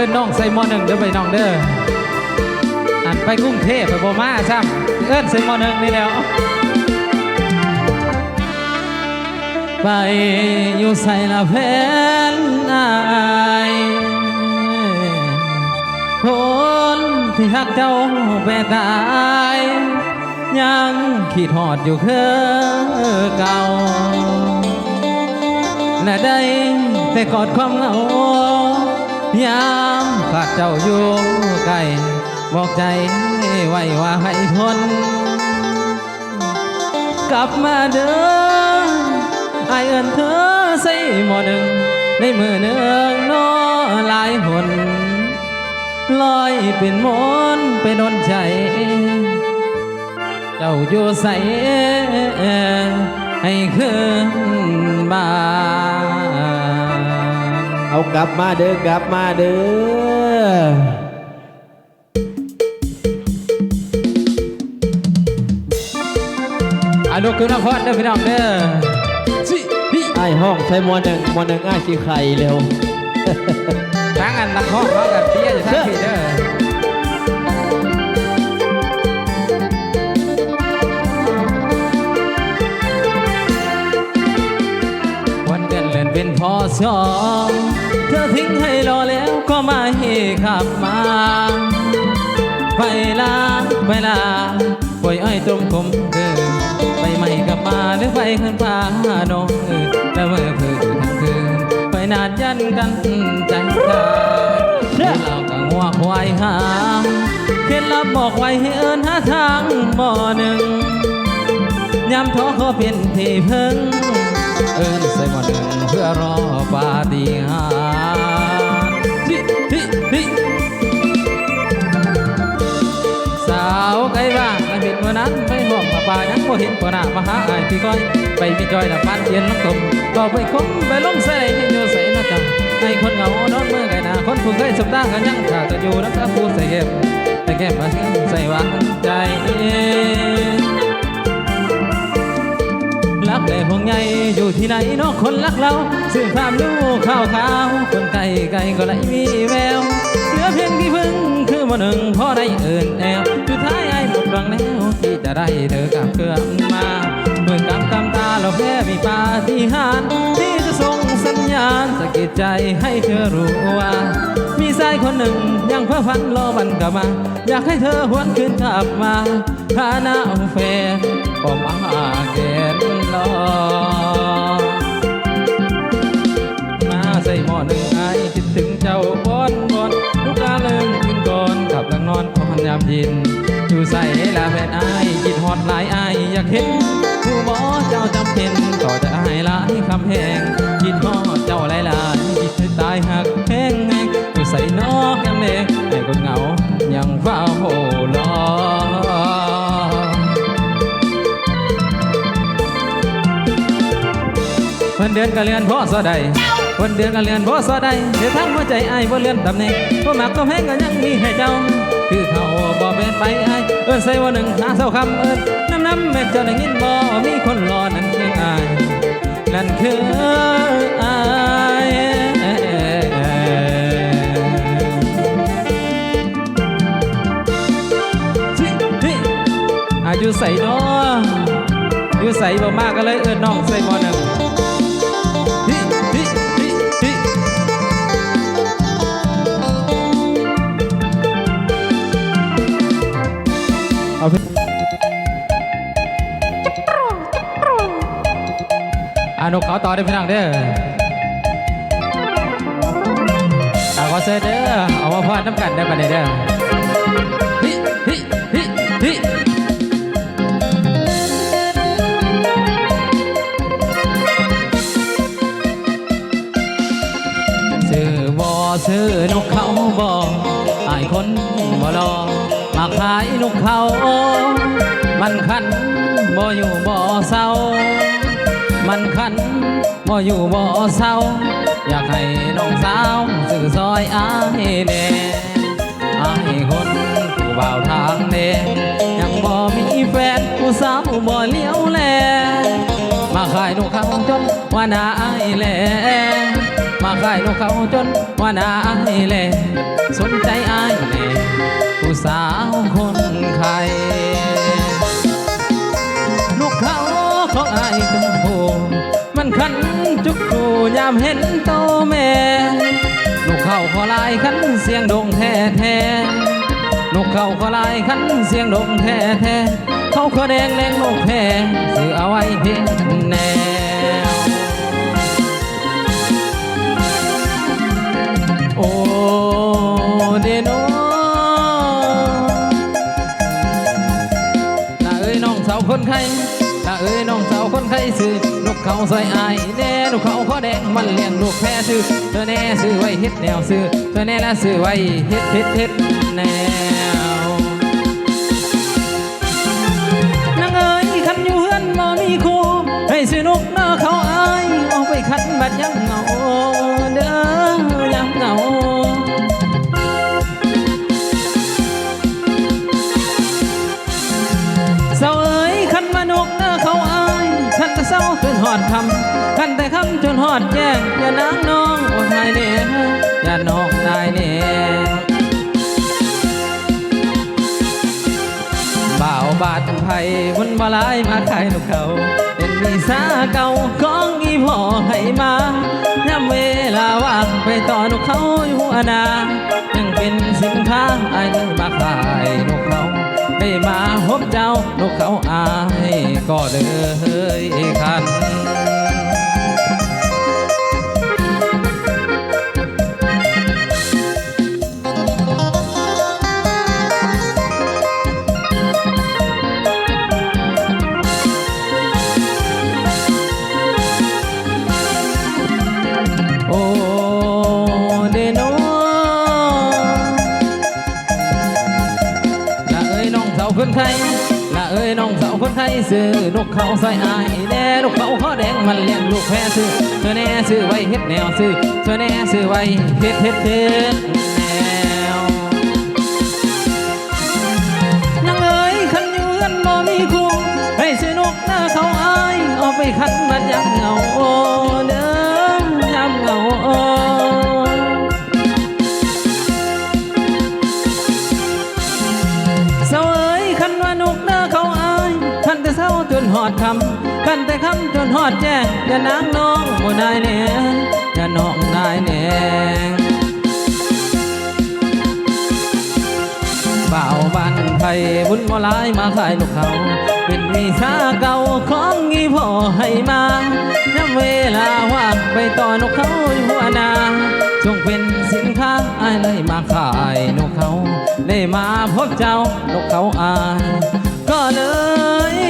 อ้นน้องใส่มอหนึ่งเด้อไปน้องเด้ออันไปกรุงเทพไปบ่มาซ้ำเอิ้นใส่มอหนึ่งนี่แล้ว ไปอยู่ใส่ละแพนอายคนที่หักเจ้าไปตายยังขีดหอดอยู่คือเก่าและได้แต่กอดความเหงา ยามขาดเจ้าอยู่ใกลบอกใจไว้ว่าให้ทน กลับมาเด้อไอเอินเธอใส่หมอหนึ่งในมือหนึ่งนอหลายหนลอยเป็นมนไปนนใจ เจ้าอยู่ใส่ให้คืนบา เอากลับมาเด้อกลับมาเด้ออาลูกคือนครเด้อพี่น้องเด้อสิพี่ไอ้ห้องใช้มอหนึ่งมอหนึ่งอ้ายชีไข่เร็วทางอันนครเขากับเตี้ยอยู่ทางพี่เด้อวันเดือนเลื่อนเป็นพอสอง ขับมาไปลาไปลาปล่อยอ้อยตรงผมเดินไปใหม่กลับมาหรือไปขึ้นฟ้าน้องเออแล้วเมื่อเพื่อทั้งคืนไปนานยันกันใจขาดเราก็งัวควายหางเคล็ดลับบอกไว้ให้เอินหาทางบ่อหนึ่งยามท้อขอเป็นที่พึ่งเอินใส่หมอหนึ่งเพื่อรอปาฏิหาริ นั้นไปห่วงป่ายังบ่เห็นปนามาหาอพี่ก้อยไปมีจอยละบ้านเย็นน้ำตมก็ไปคงไปลงใส่ที่อยู่ใส่นะจ๊ะไอ้คนเหงานอนเมื่อไงนาคนผู้เคยสบตากันยังขาดจะอยู่นะครับผู้ใส่เก็บแต่แก้มมาใส่วานใจรักแต่ห่วงใยอยู่ที่ไหนนอกคนรักเราสื่อความรู้ข่าวขาวคนไกลไกลก็ไหลมีแววเหลือเพียงที่พึ่งคือมาหนึ่งพ่อได้เอินแอวสุดท้ายไอ้หมดหวังแล้ว จะได้เธอกลับเคลื่อนมาเมื่อกำกำตาเราแพ้มีปาฏิหาริย์ที่จะส่งสัญญาณสะกิดใจให้เธอรู้ว่า มีชายคนหนึ่งยังเพ้อฝันรอวันกลับมา อยากให้เธอหวนคืนกลับมาฐานะแฟนก็มาแกนรอมาใส่หม้อหนึ่งไอคิดถึงเจ้าบอนบอนลูกตาเริ่มขึ้นก่อนกลับหลังนอน ยามย็นอยู่ใส่ลาแฟนไอายคิดฮอดหลายไอายอยากเห็น ผู้บอเจ้าจำเป็นต่อจะอายหลายคำแหงคิดฮอดเจ้าหลายหลายคิดให้ตายหักแห้งแห้งอยู่ใส่นอกแก้มเล็กให้คนเหงายังเฝ้ารอวันเดือนก็เลือนพ่อสอใดวันเดือนก็เลือนพ่อสอใดเดี๋ยวทั้งหัวใจไอ้บ่เลือนตำแหน่งบ่มักก็แพงก็ยังมีให้เจ้า คือเขาบ่เป็นไปไอ้เอิ้นใส่ว่าหนึ่งหาเศร้าคำเอิ้นน้ำน้ำแม่เจ้าได้ยินบ่มีคนรอนั่นคืออายนั่นคืออ้ายอายุใส่น้ออยู่ใส่บ่มากก็เลยเอิ้นน้องใส่บ่หนึ่ง อานกเขาต่อได้พี่น้องเด้อเอาขอเซเด้อเอามาพอดน้ำกันได้ปะเนี่ยเด้อฮิฮิฮิฮิซื้อบ่ซื้อนกเขาบ่อายคนบ่รอมาขายนกเขา มันคันบ่อยู่บ่เศร้า บ่อยู่บ่เศร้า อยากให้น้องสาวสื่อซอยอายแน่อายคนผู้บ่าวทางเน่ยังบ่มีแฟนผู้สาวบ่เลี้ยวแลมาขายนกเขาจนว่านาอายแลมาขายนกเขาจนว่านาไอ้แลสนใจอายแน่ผู้สาวคนไทยลูกเขาของอายตัวโห มันขันจุกกูยามเห็นโตแม่ลูกเขาขอลายขันเสียงดงแท้แท้ๆลูกเขาขอลายขันเสียงดงแท้แท้ๆเขาขอแดงแรงนกแพ้ซื้อเอาไว้เพียงแนวโอ้เดโนน้าเอ้ยน้องสาวคนไข้น้าเอ้ยน้องสาวคนไข้ซื้อนกเขา ใส่อายแน่นกเขาขอแดงมันเลี้ยงลูกแพ้ซื้อเธอแน่ซื้อไว้เฮ็ดแนวซื้อเธอแน่ละซื้อไว้เฮ็ดเฮ็ดเฮ็ดแนวนางเอ๋ยคันอยู่เฮือนบ่มีครูให้ซื้อนกเน้อเขาอายเอาไปขันบัดยังเหงาเด้อยัง อดคำคันแต่คำจนหอดแจ้งอย่านางน้องโอ้นายเน่อย่าน้องนายเน่บ่าวบาดไผ่คนบ่หลายมาขายนกเขาเป็นวีซ่าเก่าของอีพ่อให้มาย่ำเวลาว่างไปต่อนกเขาอยู่หัวนายังเป็นสินค้าไอ้ายมาขายนกเขาได้มาพบเจ้านกเขาอายก็เลยคันาวคนไทยละเอ้ยน้องสาวคนไทยซื้อนกเขาใส่อายแน่นกเขาขอแดงมันเลี้ยงลูกแพ้ซื้อเธอแน่ซื้อไว้เฮ็ดแนวซื้อเธอแน่ซื้อไว้เฮ็ดเฮ็ดเฮ็ดแนวยังเอ้ยคันยู่เฮือนบ่มีครูให้ซื้อนกหน้าเขาอายเอาไปคันบัดยังเหงาโอ้ หอดคำคันแต่คำจนหอดแจ้งอย่านางน้องบ่ได้แน่อย่าน้องได้แน่บ่าวบ้านไทยบุญบ่หลายมาขายลูกเขา เป็นวีซ่าเก่าของอีพ่อให้มาย้ำเวลาว่างไปต่อนกเขาอยู่หัวนาจงเป็นสินค้าอายเลยมาขายนกเขา ได้มาพบเจ้านกเขาอาย ก็เลย